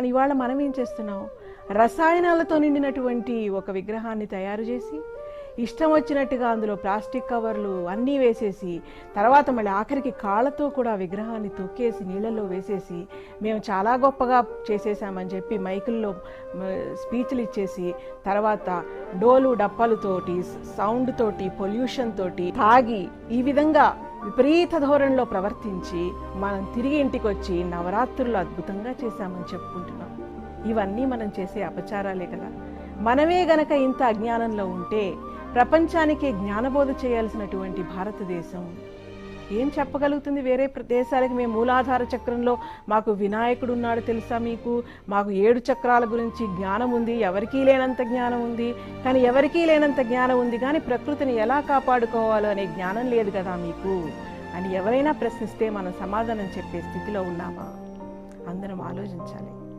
కానీ ఇవాళ మనం ఏం చేస్తున్నాం రసాయనాలతో నిండినటువంటి ఒక విగ్రహాన్ని తయారు చేసి ఇష్టం వచ్చినట్టుగా అందులో ప్లాస్టిక్ కవర్లు అన్నీ వేసేసి తర్వాత మళ్ళీ ఆఖరికి కాళ్ళతో కూడా విగ్రహాన్ని తొక్కేసి నీళ్ళల్లో వేసేసి మేము చాలా గొప్పగా చేసేసామని చెప్పి మైకుల్లో స్పీచ్లు ఇచ్చేసి తర్వాత డోలు డప్పలతోటి సౌండ్ తోటి పొల్యూషన్ తోటి తాగి ఈ విధంగా విపరీత ధోరణిలో ప్రవర్తించి మనం తిరిగి ఇంటికి వచ్చి నవరాత్రులు అద్భుతంగా చేశామని చెప్పుకుంటున్నాం. ఇవన్నీ మనం చేసే అపచారాలే కదా. మనమే గనక ఇంత అజ్ఞానంలో ఉంటే ప్రపంచానికి జ్ఞానబోధ చేయాల్సినటువంటి భారతదేశం ఏం చెప్పగలుగుతుంది? వేరే ప్ర- దేశాలకి మేము మూలాధార చక్రంలో మాకు వినాయకుడు ఉన్నాడు తెలుసా మీకు? మాకు ఏడు చక్రాల గురించి జ్ఞానం ఉంది ఎవరికీ లేనంత జ్ఞానం ఉంది కానీ ఎవరికీ లేనంత జ్ఞానం ఉంది కానీ ప్రకృతిని ఎలా కాపాడుకోవాలో అనే జ్ఞానం లేదు కదా మీకు? అని ఎవరైనా ప్రశ్నిస్తే మనం సమాధానం చెప్పే స్థితిలో ఉన్నామా? అందరం ఆలోచించాలి.